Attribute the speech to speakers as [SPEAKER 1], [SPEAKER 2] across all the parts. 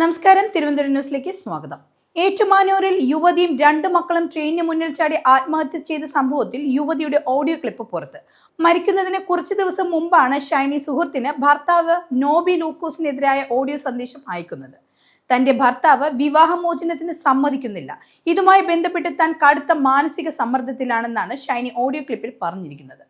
[SPEAKER 1] നമസ്കാരം. തിരുവനന്തപുരം ന്യൂസിലേക്ക് സ്വാഗതം. ഏറ്റുമാനൂരിൽ യുവതിയും രണ്ട് മക്കളും ട്രെയിനിന് മുന്നിൽ ചാടി ആത്മഹത്യ ചെയ്ത സംഭവത്തിൽ യുവതിയുടെ ഓഡിയോ ക്ലിപ്പ് പുറത്ത്. മരിക്കുന്നതിന് കുറച്ച് ദിവസം മുമ്പാണ് ഷൈനി സുഹൃത്തിന് ഭർത്താവ് നോബി ലൂക്കോസിനെതിരായ ഓഡിയോ സന്ദേശം അയക്കുന്നത്. തന്റെ ഭർത്താവ് വിവാഹമോചനത്തിന് സമ്മതിക്കുന്നില്ല. ഇതുമായി ബന്ധപ്പെട്ട് താൻ കടുത്ത മാനസിക സമ്മർദ്ദത്തിലാണെന്നാണ് ഷൈനി ഓഡിയോ ക്ലിപ്പിൽ പറഞ്ഞിരിക്കുന്നത്.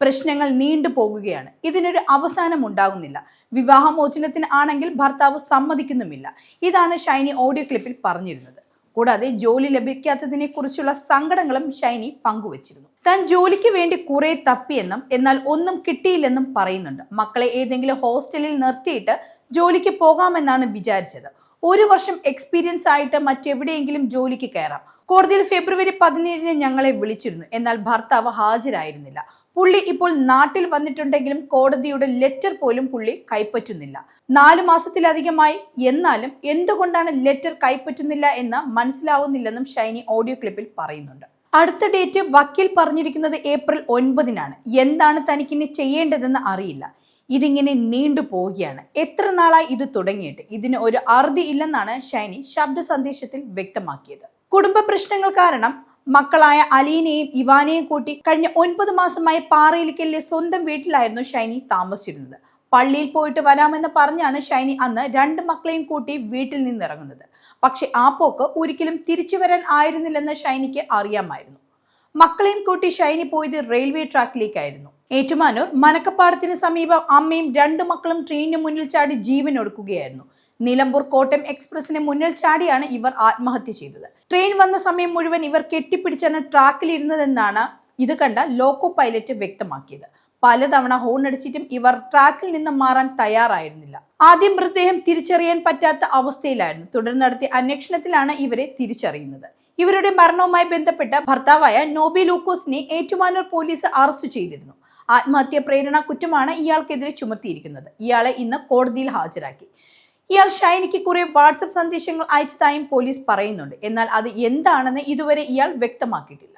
[SPEAKER 1] പ്രശ്നങ്ങൾ നീണ്ടു പോകുകയാണ്. ഇതിനൊരു അവസാനം ഉണ്ടാകുന്നില്ല. വിവാഹമോചനത്തിന് ആണെങ്കിൽ ഭർത്താവ് സമ്മതിക്കുന്നുമില്ല. ഇതാണ് ഷൈനി ഓഡിയോ ക്ലിപ്പിൽ പറഞ്ഞിരുന്നത്. കൂടാതെ ജോലി ലഭിക്കാത്തതിനെ കുറിച്ചുള്ള സങ്കടങ്ങളും ഷൈനി പങ്കുവച്ചിരുന്നു. താൻ ജോലിക്ക് വേണ്ടി കുറെ തപ്പിയെന്നും എന്നാൽ ഒന്നും കിട്ടിയില്ലെന്നും പറയുന്നുണ്ട്. മക്കളെ ഏതെങ്കിലും ഹോസ്റ്റലിൽ നിർത്തിയിട്ട് ജോലിക്ക് പോകാമെന്നാണ് വിചാരിച്ചത്. ഒരു വർഷം എക്സ്പീരിയൻസ് ആയിട്ട് മറ്റെവിടെയെങ്കിലും ജോലിക്ക് കയറാം. കോടതിയിൽ ഫെബ്രുവരി പതിനേഴിന് ഞങ്ങളെ വിളിച്ചിരുന്നു. എന്നാൽ ഭർത്താവ് ഹാജരായിരുന്നില്ല. പുള്ളി ഇപ്പോൾ നാട്ടിൽ വന്നിട്ടുണ്ടെങ്കിലും കോടതിയുടെ ലെറ്റർ പോലും പുള്ളി കൈപ്പറ്റുന്നില്ല. നാലു മാസത്തിലധികമായി എന്നാലും എന്തുകൊണ്ടാണ് ലെറ്റർ കൈപ്പറ്റുന്നില്ല എന്ന് മനസ്സിലാവുന്നില്ലെന്നും ഷൈനി ഓഡിയോ ക്ലിപ്പിൽ പറയുന്നുണ്ട്. അടുത്ത ഡേറ്റ് വക്കീൽ പറഞ്ഞിരിക്കുന്നത് ഏപ്രിൽ ഒൻപതിനാണ്. എന്താണ് തനിക്കിനി ചെയ്യേണ്ടതെന്ന് അറിയില്ല. ഇതിങ്ങനെ നീണ്ടു പോവുകയാണ്. എത്ര നാളായി ഇത് തുടങ്ങിയിട്ട്? ഇതിന് ഒരു അറുതി ഇല്ലെന്നാണ് ഷൈനി ശബ്ദ സന്ദേശത്തിൽ വ്യക്തമാക്കിയത്. കുടുംബ പ്രശ്നങ്ങൾ കാരണം മക്കളായ അലീനയും ഇവാനെയും കൂട്ടി കഴിഞ്ഞ ഒൻപത് മാസമായി പാറയിലിക്കലിലെ സ്വന്തം വീട്ടിലായിരുന്നു ഷൈനി താമസിച്ചിരുന്നത്. പള്ളിയിൽ പോയിട്ട് വരാമെന്ന് പറഞ്ഞാണ് ഷൈനി അന്ന് രണ്ട് മക്കളെയും കൂട്ടി വീട്ടിൽ നിന്നിറങ്ങുന്നത്. പക്ഷെ ആ പോക്ക് ഒരിക്കലും തിരിച്ചു വരാൻ ആയിരുന്നില്ലെന്ന് ഷൈനിക്ക് അറിയാമായിരുന്നു. മക്കളെയും കൂട്ടി ഷൈനി പോയത് റെയിൽവേ ട്രാക്കിലേക്കായിരുന്നു. ഏറ്റുമാനൂർ മനക്കപ്പാടത്തിന് സമീപം അമ്മയും രണ്ട് മക്കളും ട്രെയിനിന് മുന്നിൽ ചാടി ജീവൻ ഒടുക്കുകയായിരുന്നു നിലമ്പൂർ കോട്ടയം എക്സ്പ്രസിന് മുന്നിൽ ചാടിയാണ് ഇവർ ആത്മഹത്യ ചെയ്തത്. ട്രെയിൻ വന്ന സമയം മുഴുവൻ ഇവർ കെട്ടിപ്പിടിച്ചാണ് ട്രാക്കിലിരുന്നതെന്നാണ് ഇത് കണ്ട ലോക്കോ പൈലറ്റ് വ്യക്തമാക്കിയത്. പലതവണ ഹോൺ അടിച്ചിട്ടും ഇവർ ട്രാക്കിൽ നിന്ന് മാറാൻ തയ്യാറായിരുന്നില്ല. ആദ്യം മൃതദേഹം തിരിച്ചറിയാൻ പറ്റാത്ത അവസ്ഥയിലായിരുന്നു. തുടർന്ന് നടത്തിയ അന്വേഷണത്തിലാണ് ഇവരെ തിരിച്ചറിയുന്നത്. ഇവരുടെ മരണവുമായി ബന്ധപ്പെട്ട ഭർത്താവായ നോബി ലൂക്കോസിനെ ഏറ്റുമാനൂർ പോലീസ് അറസ്റ്റ് ചെയ്തിരുന്നു. ആത്മഹത്യ പ്രേരണ കുറ്റമാണ് ഇയാൾക്കെതിരെ ചുമത്തിയിരിക്കുന്നത്. ഇയാളെ ഇന്ന് കോടതിയിൽ ഹാജരാക്കി. ഇയാൾ ഷൈനിക്ക് കുറെ വാട്സപ്പ് സന്ദേശങ്ങൾ അയച്ചതായും പോലീസ് പറയുന്നുണ്ട്. എന്നാൽ അത് എന്താണെന്ന് ഇതുവരെ ഇയാൾ വ്യക്തമാക്കിയിട്ടില്ല.